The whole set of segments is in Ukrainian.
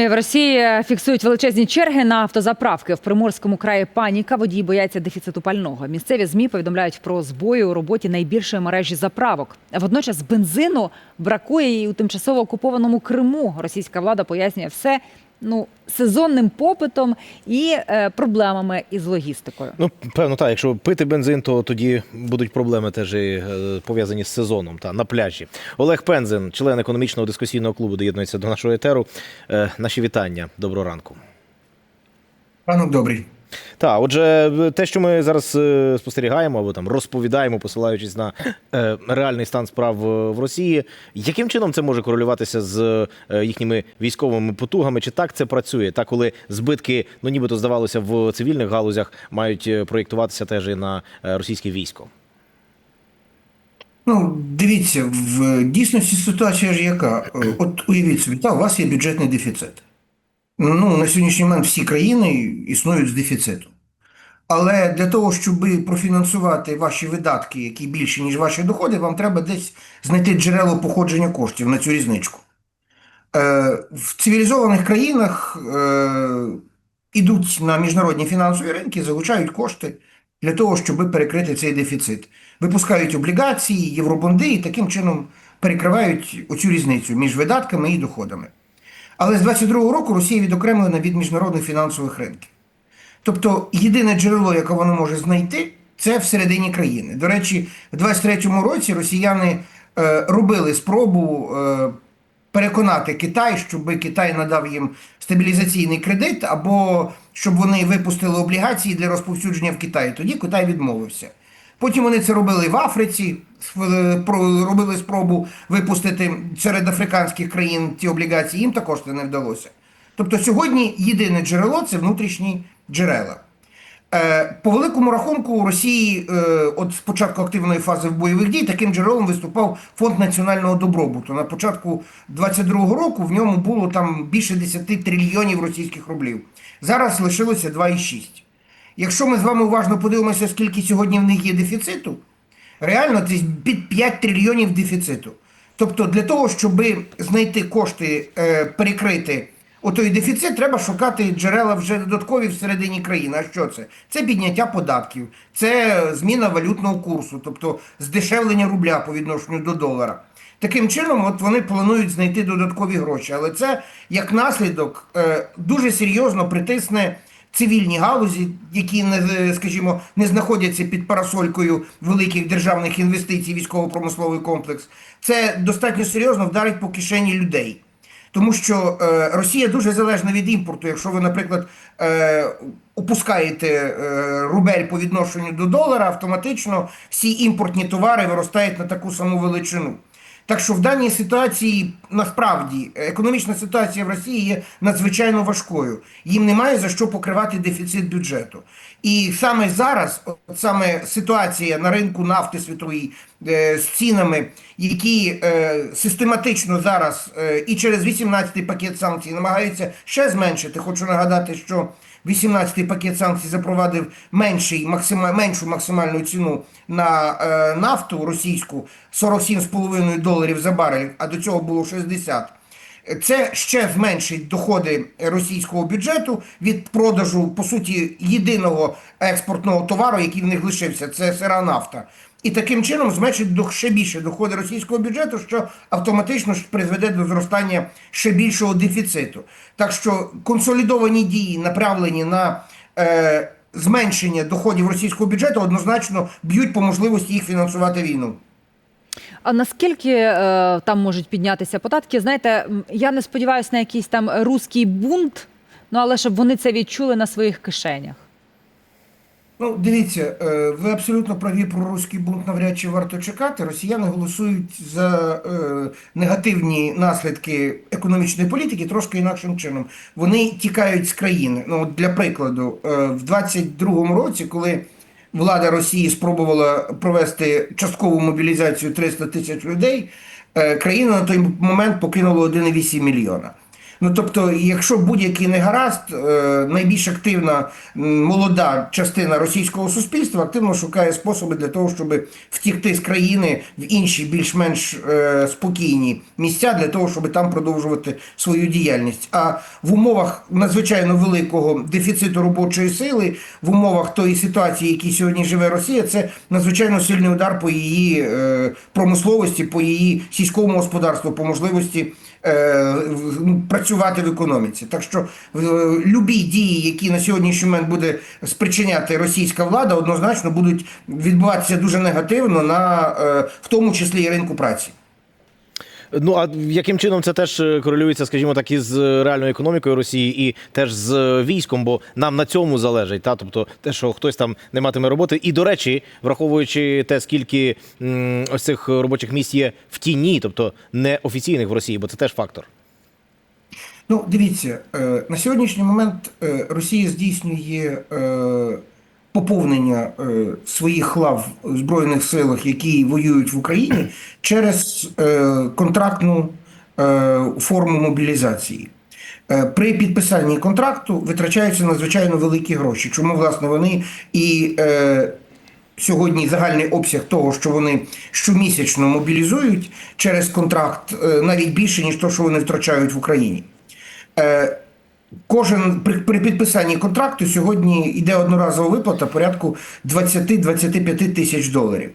Ну і в Росії фіксують величезні черги на автозаправки. В Приморському краї паніка. Водії бояться дефіциту пального. Місцеві змі повідомляють про збої у роботі найбільшої мережі заправок. Водночас бензину бракує і у тимчасово окупованому Криму. Російська влада пояснює все ну сезонним попитом і е, проблемами із логістикою. Ну, певно, так. Якщо пити бензин, то тоді будуть проблеми теж і, е, пов'язані з сезоном та на пляжі. Олег Пензин, член економічного дискусійного клубу, доєднується до нашого етеру. Е, Наші вітання. Доброго ранку. Ранок добрий. Так, отже, те, що ми зараз е, спостерігаємо або там розповідаємо, посилаючись на е, реальний стан справ е, в Росії, яким чином це може корелюватися з їхніми військовими потугами? Чи так це працює? Та коли збитки, ну нібито здавалося, в цивільних галузях мають проєктуватися теж і на російське військо? Ну, дивіться, в дійсності ситуація ж яка? От уявіть собі, та, у вас є бюджетний дефіцит. Ну, на сьогоднішній момент всі країни існують з дефіцитом. Але для того, щоб профінансувати ваші видатки, які більші, ніж ваші доходи, вам треба десь знайти джерело походження коштів на цю різничку. Е, в цивілізованих країнах е, ідуть на міжнародні фінансові ринки, залучають кошти для того, щоб перекрити цей дефіцит. Випускають облігації, євробонди і таким чином перекривають оцю різницю між видатками і доходами. Але з 22-го року Росія відокремлена від міжнародних фінансових ринків. Тобто єдине джерело, яке воно може знайти, це всередині країни. До речі, в 23-му році росіяни е, робили спробу е, переконати Китай, щоб Китай надав їм стабілізаційний кредит, або щоб вони випустили облігації для розповсюдження в Китаї. Тоді Китай відмовився. Потім вони це робили в Африці, робили спробу випустити серед африканських країн ті облігації, їм також це не вдалося. Тобто сьогодні єдине джерело це внутрішні джерела. Е, По великому рахунку у Росії, е, от з початку активної фази бойових дій, таким джерелом виступав фонд національного добробуту. На початку 22-го року в ньому було там більше 10 трильйонів російських рублів. Зараз лишилося 2,6. Якщо ми з вами уважно подивимося, скільки сьогодні в них є дефіциту, реально це під 5 трильйонів дефіциту. Тобто для того, щоб знайти кошти, е, перекрити отой дефіцит, треба шукати джерела вже додаткові всередині країни. А що це? Це підняття податків, це зміна валютного курсу, тобто здешевлення рубля по відношенню до долара. Таким чином, от вони планують знайти додаткові гроші, але це як наслідок е, дуже серйозно притисне цивільні галузі, які не скажімо не знаходяться під парасолькою великих державних інвестицій, військово-промисловий комплекс. Це достатньо серйозно вдарить по кишені людей. Тому що е, Росія дуже залежна від імпорту. Якщо ви, наприклад, е, опускаєте е, рубель по відношенню до долара, автоматично всі імпортні товари виростають на таку саму величину. Так що в даній ситуації насправді економічна ситуація в Росії є надзвичайно важкою. Їм немає за що покривати дефіцит бюджету. І саме зараз, от саме ситуація на ринку нафти світової е, з цінами, які е, систематично зараз е, і через 18-й пакет санкцій намагаються ще зменшити. Хочу нагадати, що 18-й пакет санкцій запровадив менший, максима, меншу максимальну ціну на е, нафту російську 47,5 доларів за барель, а до цього було 60. Це ще зменшить доходи російського бюджету від продажу, по суті, єдиного експортного товару, який в них лишився, це сира нафта. І таким чином зменшить до- ще більше доходи російського бюджету, що автоматично призведе до зростання ще більшого дефіциту. Так що консолідовані дії, направлені на е, зменшення доходів російського бюджету, однозначно б'ють по можливості їх фінансувати війну. А наскільки е, там можуть піднятися податки? Знаєте, я не сподіваюся на якийсь там руський бунт, ну але щоб вони це відчули на своїх кишенях. Ну, дивіться, е, ви абсолютно праві про руський бунт навряд чи варто чекати. Росіяни голосують за е, негативні наслідки економічної політики трошки інакшим чином. Вони тікають з країни. Ну, для прикладу, е, в 22-му році, коли влада Росії спробувала провести часткову мобілізацію 300 тисяч людей, країна на той момент покинуло 1,8 мільйона. Ну тобто, якщо будь-який негаразд, е, найбільш активна молода частина російського суспільства активно шукає способи для того, щоб втікти з країни в інші більш-менш е, спокійні місця для того, щоб там продовжувати свою діяльність. А в умовах надзвичайно великого дефіциту робочої сили, в умовах тої ситуації, в якій сьогодні живе Росія, це надзвичайно сильний удар по її е, промисловості, по її сільському господарству, по можливості ну, працювати в економіці. Так що е, любі дії, які на сьогоднішній момент буде спричиняти російська влада, однозначно будуть відбуватися дуже негативно на е, в тому числі і ринку праці. Ну а яким чином це теж е, корелюється, скажімо так, із е, реальною економікою Росії і теж з е, військом, бо нам на цьому залежить, та тобто те, що хтось там не матиме роботи. І до речі, враховуючи те, скільки м, ось цих робочих місць є в тіні, тобто неофіційних в Росії, бо це теж фактор. Ну, дивіться, на сьогоднішній момент Росія здійснює поповнення е, своїх лав в Збройних силах, які воюють в Україні, через е, контрактну е, форму мобілізації. При підписанні контракту витрачаються надзвичайно великі гроші. Чому власне вони і е, сьогодні загальний обсяг того, що вони щомісячно мобілізують через контракт, е, навіть більше ніж те, що вони втрачають в Україні. Е, Кожен при, при підписанні контракту сьогодні йде одноразова виплата порядку 20-25 тисяч доларів.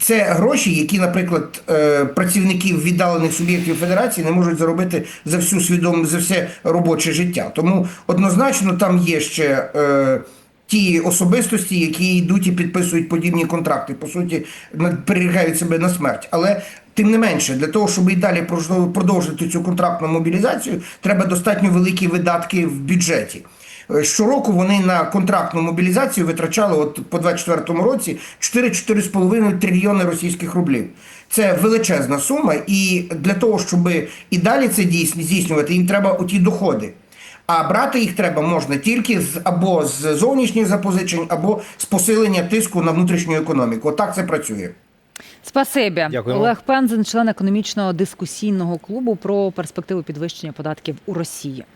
Це гроші, які, наприклад, е, працівників віддалених суб'єктів федерації не можуть заробити за всю свідому за все робоче життя. Тому однозначно там є ще. Ті особистості, які йдуть і підписують подібні контракти, по суті, на- себе на смерть. Але тим не менше, для того, щоб і далі продовжити цю контрактну мобілізацію, треба достатньо великі видатки в бюджеті. Е, Щороку вони на контрактну мобілізацію витрачали от по 24 році 4-4,5 трильйони російських рублів. Це величезна сума, і для того, щоб і далі це дійс- здійснювати, їм треба оті доходи. А брати їх треба можна тільки з або з зовнішніх запозичень, або з посилення тиску на внутрішню економіку. Отак це працює. Спасибі. Дякуємо. Олег Пензен, член економічного дискусійного клубу про перспективу підвищення податків у Росії.